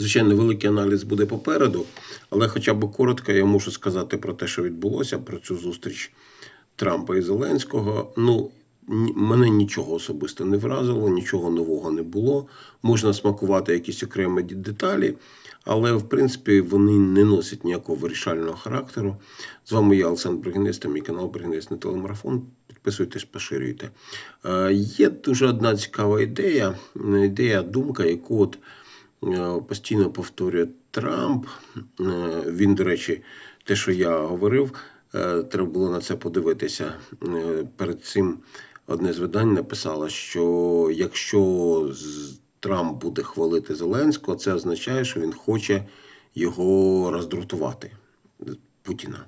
Звичайно, великий аналіз буде попереду, але хоча б коротко я мушу сказати про те, що відбулося, про цю зустріч Трампа і Зеленського. Ну, мене нічого особисто не вразило, нічого нового не було. Можна смакувати якісь окремі деталі, але в принципі вони не носять ніякого вирішального характеру. З вами я, Олександр Бригинець, та мій канал Бригинець на телемарафон. Підписуйтесь, поширюйте. Е, Є дуже одна цікава ідея, е, ідея, думка, яку от постійно повторює Трамп. Е, Він, до речі, те, що я говорив, е, треба було на це подивитися. Е, Перед цим одне з видань написало, що якщо Трамп буде хвалити Зеленського, це означає, що він хоче його роздратувати Путіна.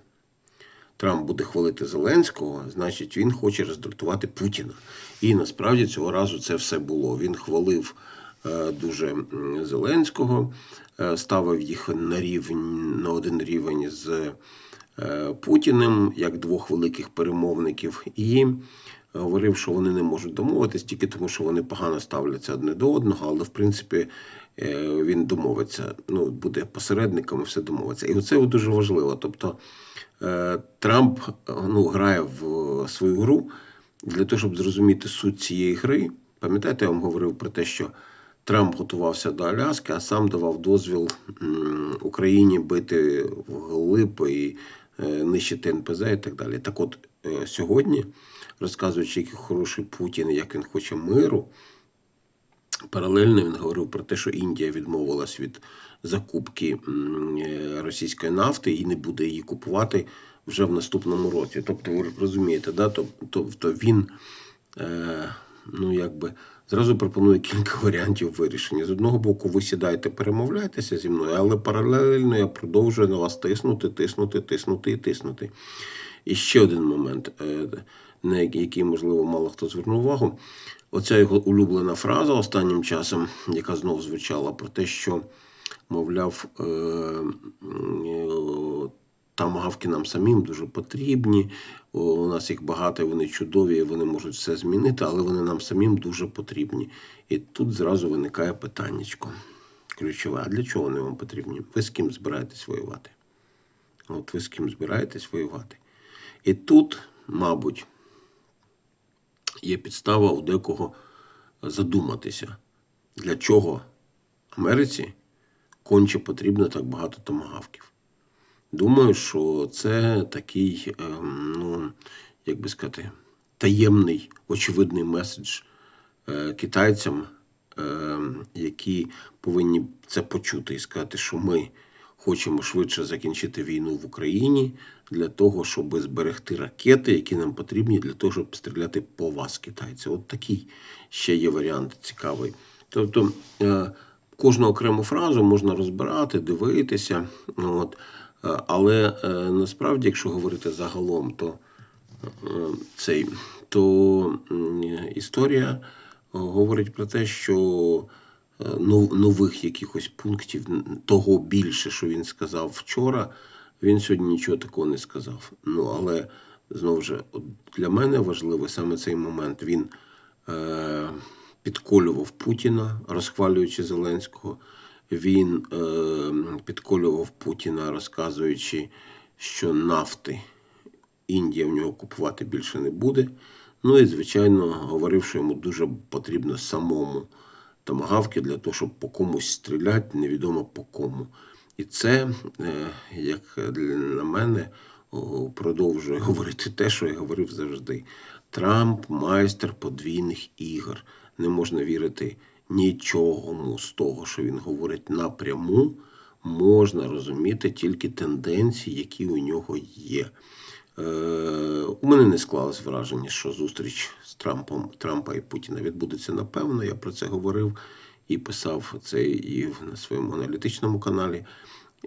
Трамп буде хвалити Зеленського, значить він хоче роздратувати Путіна. І насправді цього разу це все було. Він хвалив е, дуже Зеленського, е, ставив їх на рівень на один рівень з е, Путіним як двох великих перемовників, і говорив, що вони не можуть домовитись тільки тому, що вони погано ставляться одне до одного, але в принципі е, він домовиться. Ну, буде посередником і все домовиться. І оце дуже важливо. Тобто е, Трамп е, ну, грає в е, свою гру для того, щоб зрозуміти суть цієї гри. Пам'ятаєте, я вам говорив про те, що Трамп готувався до Аляски, а сам давав дозвіл Україні бити вглиб і е, нищити НПЗ і так далі. Так от е, сьогодні, розказуючи, який хороший Путін, як він хоче миру, Паралельно він говорив про те, що Індія відмовилась від закупки е, російської нафти і не буде її купувати вже в наступному році. Тобто, ви розумієте, да? Тобто він ну, якби, зразу пропонує кілька варіантів вирішення. З одного боку, ви сідаєте, перемовляєтеся зі мною, але паралельно я продовжую на вас тиснути, тиснути, тиснути і тиснути. І ще один момент, е, на який, можливо, мало хто звернув увагу. Оця його улюблена фраза останнім часом, яка знов звучала про те, що, мовляв, тамагавки нам самим дуже потрібні. У нас їх багато, вони чудові, вони можуть все змінити, але вони нам самим дуже потрібні. І тут зразу виникає питаннячко ключове. А для чого вони вам потрібні? Ви з ким збираєтесь воювати? От ви з ким збираєтесь воювати? І тут, мабуть, є підстава у декого задуматися, для чого Америці конче потрібно так багато томагавків. Думаю, що це такий, ем, ну, як би сказати, таємний, очевидний меседж е, китайцям, ем, які повинні це почути і сказати, що ми хочемо швидше закінчити війну в Україні для того, щоб зберегти ракети, які нам потрібні для того, щоб стріляти по вас, китайці. От такий ще є варіант цікавий. Тобто е, кожну окрему фразу можна розбирати, дивитися. От. Е, Але е, насправді, якщо говорити загалом, то е, цей, то історія говорить про те, що нових якихось пунктів того більше, що він сказав вчора, він сьогодні нічого такого не сказав. Ну але знову ж для мене важливий саме цей момент. Він е, підколював Путіна, розхвалюючи Зеленського. Він е, підколював Путіна, розказуючи, що нафти Індія в нього купувати більше не буде. Ну і, звичайно, говорив, що йому дуже потрібно самому томагавки для того, щоб по комусь стріляти, невідомо по кому. І це, е, як для мене, продовжує говорити те, що я говорив завжди. Трамп майстер подвійних ігор. Не можна вірити нічому з того, що він говорить напряму. Можна розуміти тільки тенденції, які у нього є. Е, у мене не склалось враження, що зустріч з Трампом Трампа і Путіна відбудеться напевно. Я про це говорив і писав це і на своєму аналітичному каналі.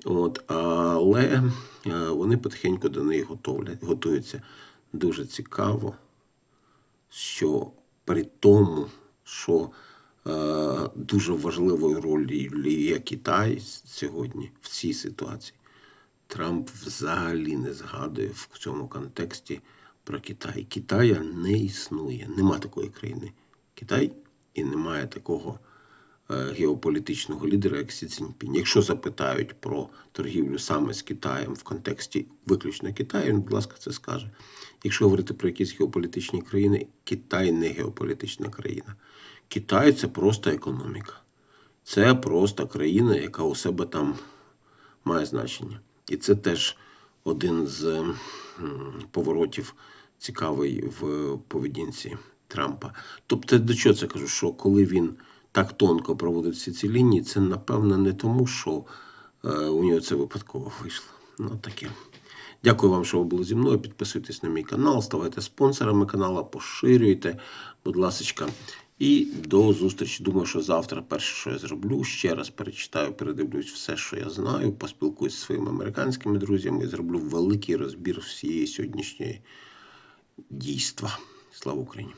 От, але е, вони потихеньку до неї готовлять, готуються. Дуже цікаво, що при тому, що дуже важливою ролі є Китай сьогодні в цій ситуації. Трамп взагалі не згадує в цьому контексті про Китай. Китая не існує. Нема такої країни. Китай і немає такого е, геополітичного лідера, як Сі Цзіньпінь. Якщо запитають про торгівлю саме з Китаєм в контексті виключно Китаю, він, будь ласка, це скаже. Якщо говорити про якісь геополітичні країни, Китай не геополітична країна. Китай це просто економіка. Це просто країна, яка у себе там має значення. І це теж один з поворотів цікавий в поведінці Трампа. Тобто, до чого це кажу? Що коли він так тонко проводить всі ці лінії, це напевно не тому, що е, у нього це випадково вийшло. Ну таке. Дякую вам, що ви були зі мною. Підписуйтесь на мій канал, ставайте спонсорами каналу, поширюйте, будь ласка. І до зустрічі. Думаю, що завтра перше, що я зроблю, ще раз перечитаю, передивлюсь все, що я знаю, поспілкуюсь зі своїми американськими друзями і зроблю великий розбір всієї сьогоднішньої дійства. Слава Україні!